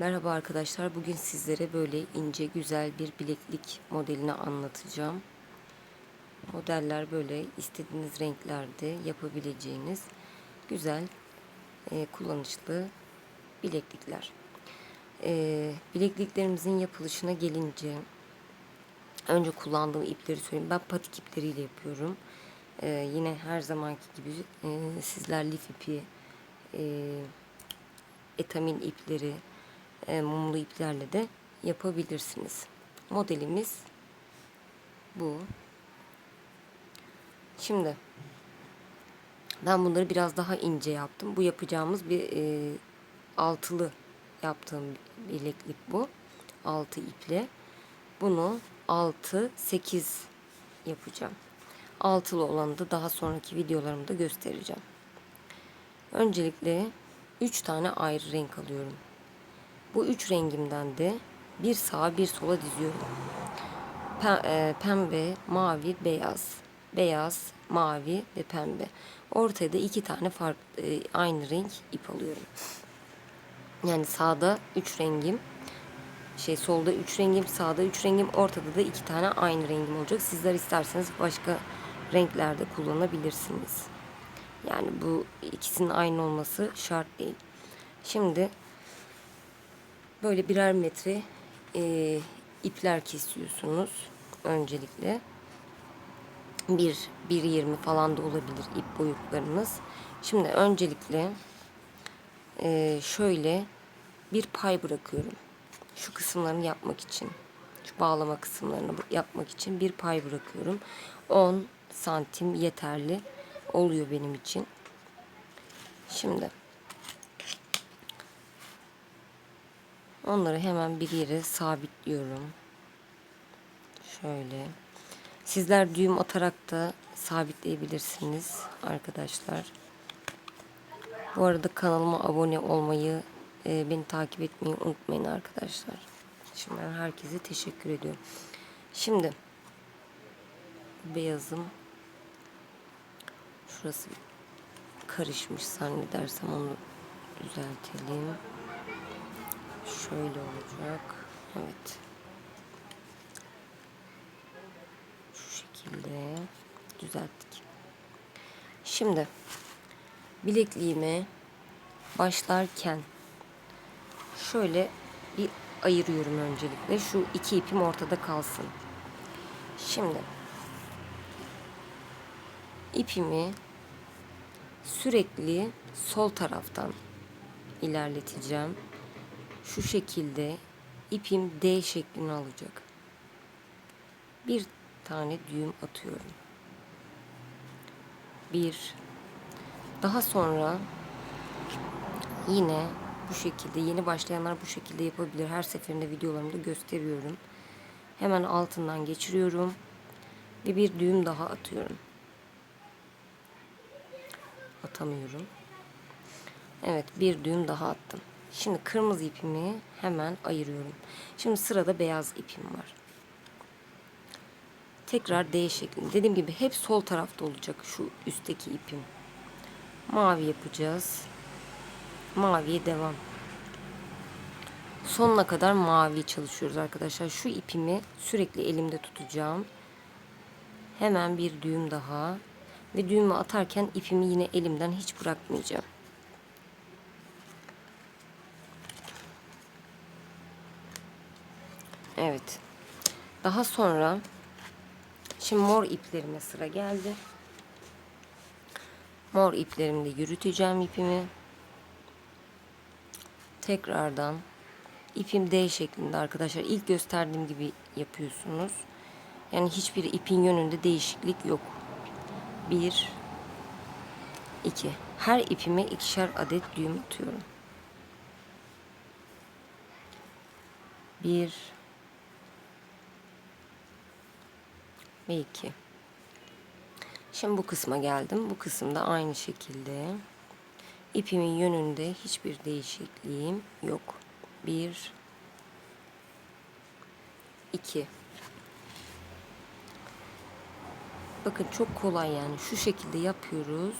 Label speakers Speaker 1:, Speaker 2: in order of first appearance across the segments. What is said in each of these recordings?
Speaker 1: Merhaba arkadaşlar. Bugün sizlere böyle ince güzel bir bileklik modelini anlatacağım. Modeller böyle istediğiniz renklerde yapabileceğiniz güzel, e, kullanışlı bileklikler. E, bilekliklerimizin yapılışına gelince önce kullandığım ipleri söyleyeyim. Ben patik ipleriyle yapıyorum. E, yine her zamanki gibi e, sizler lif ipi, e, etamin ipleri, e, mumlu iplerle de yapabilirsiniz. Modelimiz bu. Şimdi ben bunları biraz daha ince yaptım. Bu yapacağımız bir e, altılı yaptığım bileklik bu. Altı iple. Bunu 6 8 yapacağım. Altılı olanı da daha sonraki videolarımda göstereceğim. Öncelikle 3 tane ayrı renk alıyorum. Bu üç rengimden de bir sağa bir sola diziyorum. e, Pembe, mavi, beyaz. Beyaz, mavi ve pembe. Ortaya da iki tane farklı e, aynı renk ip alıyorum. Yani sağda üç rengim, şey solda üç rengim, sağda üç rengim, ortada da iki tane aynı rengim olacak. Sizler isterseniz başka renklerde kullanabilirsiniz. Yani bu ikisinin aynı olması şart değil. Şimdi böyle birer metre e, ipler kesiyorsunuz öncelikle. Bir, bir yirmi falan da olabilir ip boyutlarınız. Şimdi öncelikle e, şöyle bir pay bırakıyorum. Şu kısımlarını yapmak için. Şu bağlama kısımlarını yapmak için bir pay bırakıyorum. 10 santim yeterli oluyor benim için. Şimdi Onları hemen bir yere sabitliyorum. Şöyle. Sizler düğüm atarak da sabitleyebilirsiniz arkadaşlar. Bu arada kanalıma abone olmayı, e, beni takip etmeyi unutmayın arkadaşlar. Şimdi ben herkese teşekkür ediyorum. Şimdi beyazım şurası karışmış zannedersem onu düzeltelim. Şöyle olacak. Evet. Şu şekilde düzelttik. Şimdi bilekliğime başlarken şöyle bir ayırıyorum öncelikle. Şu iki ipim ortada kalsın. Şimdi ipimi sürekli sol taraftan ilerleteceğim şu şekilde ipim D şeklini alacak. Bir tane düğüm atıyorum. Bir. Daha sonra yine bu şekilde yeni başlayanlar bu şekilde yapabilir. Her seferinde videolarımda gösteriyorum. Hemen altından geçiriyorum ve bir düğüm daha atıyorum. Atamıyorum. Evet bir düğüm daha attım. Şimdi kırmızı ipimi hemen ayırıyorum. Şimdi sırada beyaz ipim var. Tekrar D şeklinde. Dediğim gibi hep sol tarafta olacak şu üstteki ipim. Mavi yapacağız. Maviye devam. Sonuna kadar mavi çalışıyoruz arkadaşlar. Şu ipimi sürekli elimde tutacağım. Hemen bir düğüm daha. Ve düğümü atarken ipimi yine elimden hiç bırakmayacağım. Evet. Daha sonra şimdi mor iplerime sıra geldi. Mor iplerimle yürüteceğim ipimi. Tekrardan ipim D şeklinde arkadaşlar. İlk gösterdiğim gibi yapıyorsunuz. Yani hiçbir ipin yönünde değişiklik yok. Bir, iki. Her ipime ikişer adet düğüm atıyorum. Bir, ve 2. Şimdi bu kısma geldim. Bu kısımda aynı şekilde ipimin yönünde hiçbir değişikliğim yok. 1 2 Bakın çok kolay yani. Şu şekilde yapıyoruz.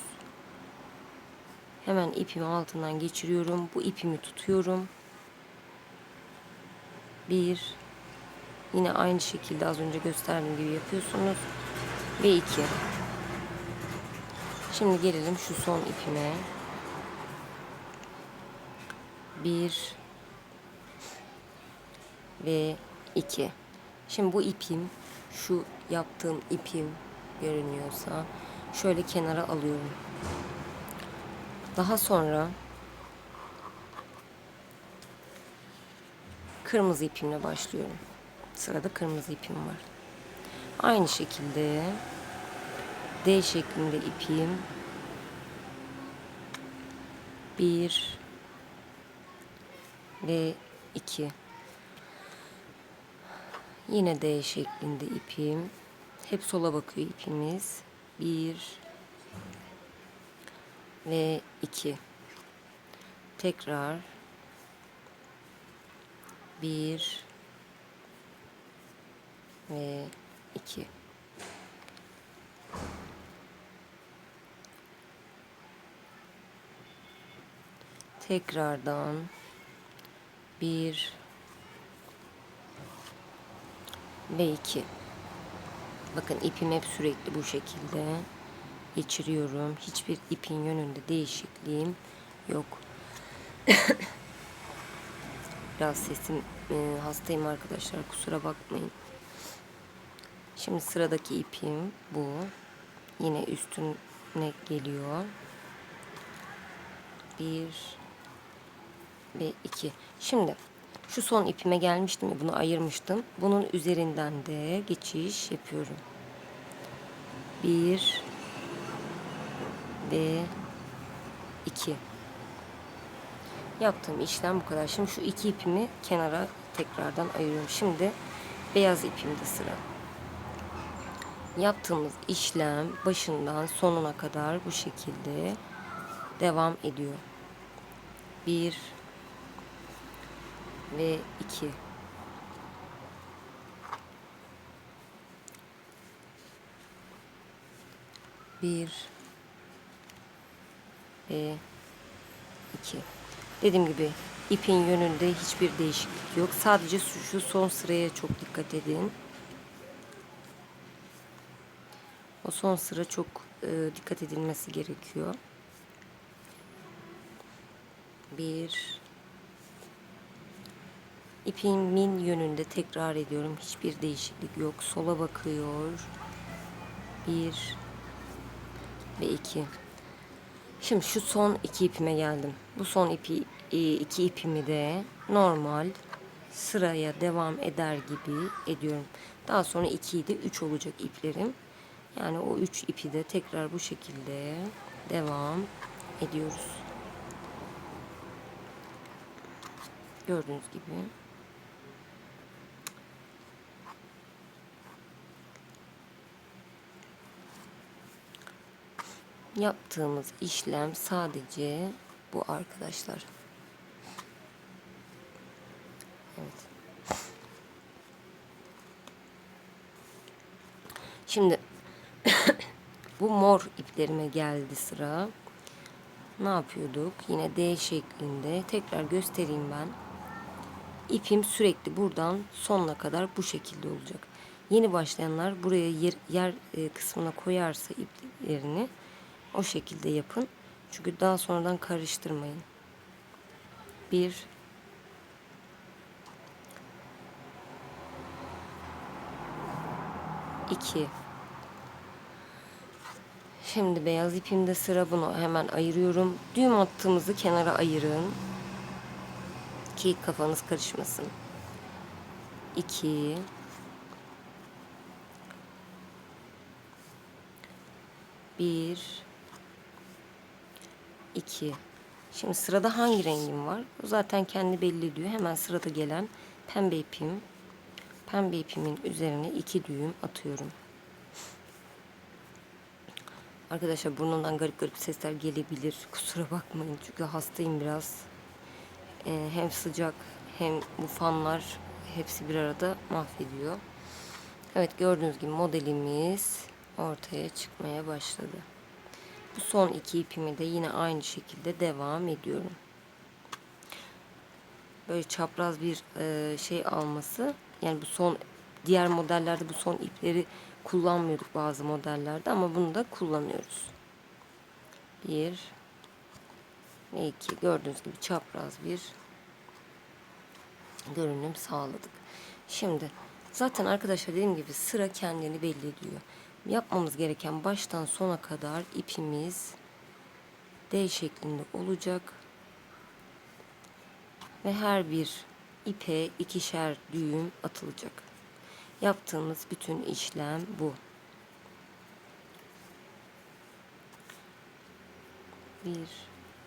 Speaker 1: Hemen ipimi altından geçiriyorum. Bu ipimi tutuyorum. Bir. Yine aynı şekilde az önce gösterdiğim gibi yapıyorsunuz. Ve iki. Şimdi gelelim şu son ipime. Bir ve iki. Şimdi bu ipim, şu yaptığım ipim görünüyorsa şöyle kenara alıyorum. Daha sonra kırmızı ipimle başlıyorum. Sırada kırmızı ipim var. Aynı şekilde D şeklinde ipim bir ve iki. Yine D şeklinde ipim. Hep sola bakıyor ipimiz. Bir ve iki. Tekrar bir ve iki. Tekrardan bir ve iki. Bakın ipim hep sürekli bu şekilde geçiriyorum. Hiçbir ipin yönünde değişikliğim yok. Biraz sesim e, hastayım arkadaşlar kusura bakmayın. Şimdi sıradaki ipim bu. Yine üstüne geliyor. Bir ve iki. Şimdi şu son ipime gelmiştim ya bunu ayırmıştım. Bunun üzerinden de geçiş yapıyorum. Bir ve iki. Yaptığım işlem bu kadar. Şimdi şu iki ipimi kenara tekrardan ayırıyorum. Şimdi beyaz ipimde sıra. Yaptığımız işlem başından sonuna kadar bu şekilde devam ediyor. Bir ve iki. Bir ve iki. Dediğim gibi ipin yönünde hiçbir değişiklik yok. Sadece şu son sıraya çok dikkat edin. O son sıra çok e, dikkat edilmesi gerekiyor. Bir ipimin yönünde tekrar ediyorum. Hiçbir değişiklik yok. Sola bakıyor. Bir ve iki. Şimdi şu son iki ipime geldim. Bu son ipi e, iki ipimi de normal sıraya devam eder gibi ediyorum. Daha sonra 2'yi de 3 olacak iplerim. Yani o 3 ipi de tekrar bu şekilde devam ediyoruz. Gördüğünüz gibi. Yaptığımız işlem sadece bu arkadaşlar. Evet. Şimdi bu mor iplerime geldi sıra. Ne yapıyorduk? Yine D şeklinde. Tekrar göstereyim ben. İpim sürekli buradan sonuna kadar bu şekilde olacak. Yeni başlayanlar buraya yer, yer e, kısmına koyarsa iplerini o şekilde yapın. Çünkü daha sonradan karıştırmayın. Bir iki Şimdi beyaz ipimde sıra bunu hemen ayırıyorum. Düğüm attığımızı kenara ayırın. Ki kafanız karışmasın. 2 1 2 Şimdi sırada hangi rengim var? Bu zaten kendi belli ediyor. Hemen sırada gelen pembe ipim. Pembe ipimin üzerine iki düğüm atıyorum. Arkadaşlar burnumdan garip garip sesler gelebilir. Kusura bakmayın çünkü hastayım biraz. Ee, hem sıcak hem bu fanlar hepsi bir arada mahvediyor. Evet gördüğünüz gibi modelimiz ortaya çıkmaya başladı. Bu son iki ipimi de yine aynı şekilde devam ediyorum. böyle çapraz bir e, şey alması. Yani bu son diğer modellerde bu son ipleri kullanmıyorduk bazı modellerde ama bunu da kullanıyoruz. Bir ve iki gördüğünüz gibi çapraz bir görünüm sağladık. Şimdi zaten arkadaşlar dediğim gibi sıra kendini belli ediyor. Yapmamız gereken baştan sona kadar ipimiz D şeklinde olacak. Ve her bir ipe ikişer düğüm atılacak. Yaptığımız bütün işlem bu. Bir,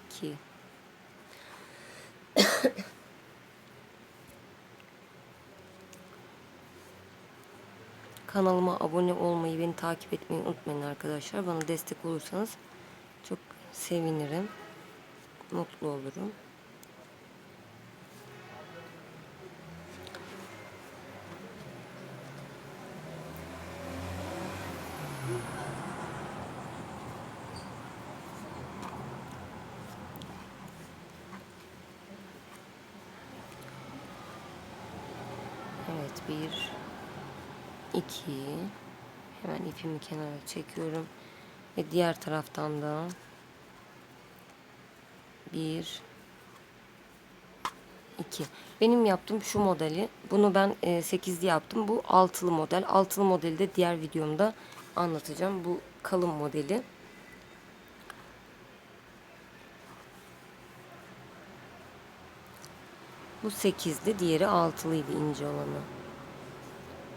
Speaker 1: iki, Kanalıma abone olmayı, beni takip etmeyi unutmayın arkadaşlar. Bana destek olursanız çok sevinirim. Mutlu olurum. Evet bir iki. Hemen ipimi kenara çekiyorum. Ve diğer taraftan da bir iki. Benim yaptığım şu modeli bunu ben e, 8'li yaptım. Bu altılı model. Altılı modeli de diğer videomda anlatacağım. Bu kalın modeli bu 8'li diğeri altılıydı ince olanı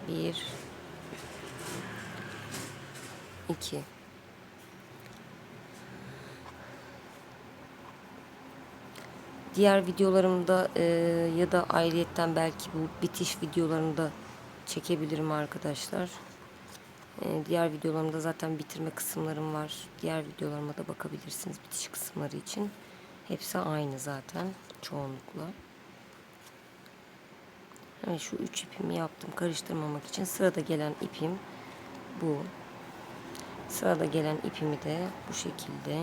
Speaker 1: bir 2 Diğer videolarımda e, ya da ayrıyetten belki bu bitiş videolarında çekebilirim arkadaşlar. E, diğer videolarımda zaten bitirme kısımlarım var. Diğer videolarıma da bakabilirsiniz bitiş kısımları için. Hepsi aynı zaten çoğunlukla. Yani şu üç ipimi yaptım karıştırmamak için. Sırada gelen ipim bu. Sırada gelen ipimi de bu şekilde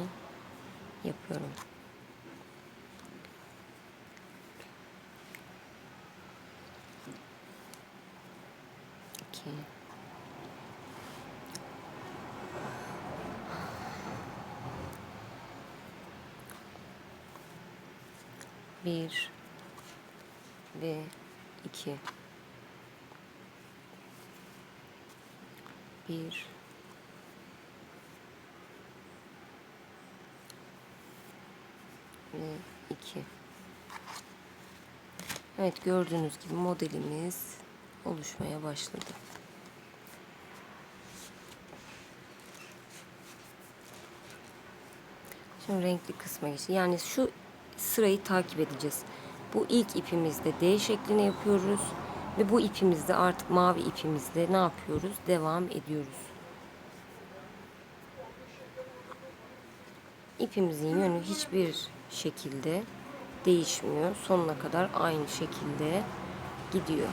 Speaker 1: yapıyorum. İki. Bir ve iki. Bir ve 2. Evet gördüğünüz gibi modelimiz oluşmaya başladı. Şimdi renkli kısma geçti. Yani şu sırayı takip edeceğiz. Bu ilk ipimizde D şeklini yapıyoruz. Ve bu ipimizde artık mavi ipimizde ne yapıyoruz? Devam ediyoruz. İpimizin yönü hiçbir şekilde değişmiyor. Sonuna kadar aynı şekilde gidiyor.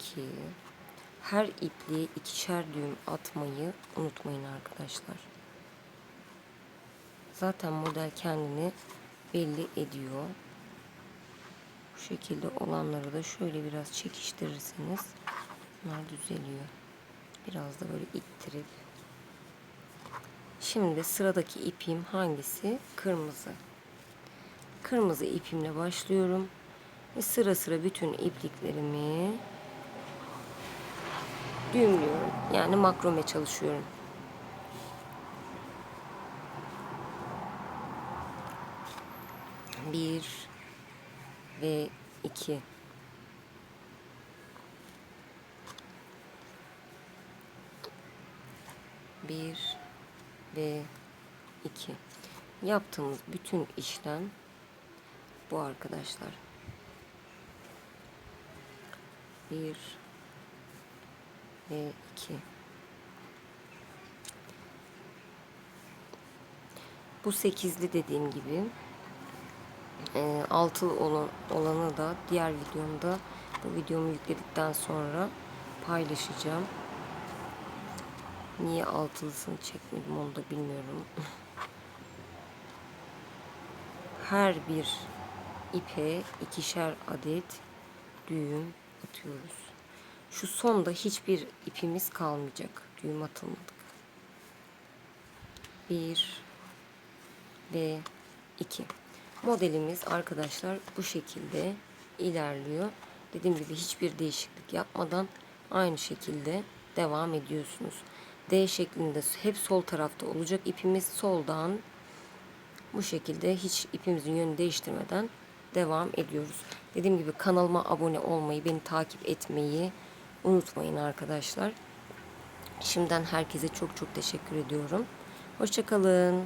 Speaker 1: İki. Her ipliğe ikişer düğüm atmayı unutmayın arkadaşlar. Zaten model kendini belli ediyor. Bu şekilde olanları da şöyle biraz çekiştirirseniz bunlar düzeliyor. Biraz da böyle ittirip Şimdi sıradaki ipim hangisi? Kırmızı. Kırmızı ipimle başlıyorum. Ve sıra sıra bütün ipliklerimi düğümlüyorum. Yani makrome çalışıyorum. Bir ve iki. Bir ve 2. Yaptığımız bütün işlem bu arkadaşlar. 1 ve 2. Bu sekizli dediğim gibi e, altılı olan, olanı da diğer videomda bu videomu yükledikten sonra paylaşacağım. Niye altılısını çekmedim onu da bilmiyorum. Her bir ipe ikişer adet düğüm atıyoruz. Şu sonda hiçbir ipimiz kalmayacak. Düğüm atılmadık. Bir ve 2. Modelimiz arkadaşlar bu şekilde ilerliyor. Dediğim gibi hiçbir değişiklik yapmadan aynı şekilde devam ediyorsunuz. D şeklinde hep sol tarafta olacak ipimiz soldan bu şekilde hiç ipimizin yönünü değiştirmeden devam ediyoruz. Dediğim gibi kanalıma abone olmayı, beni takip etmeyi unutmayın arkadaşlar. Şimdiden herkese çok çok teşekkür ediyorum. Hoşçakalın.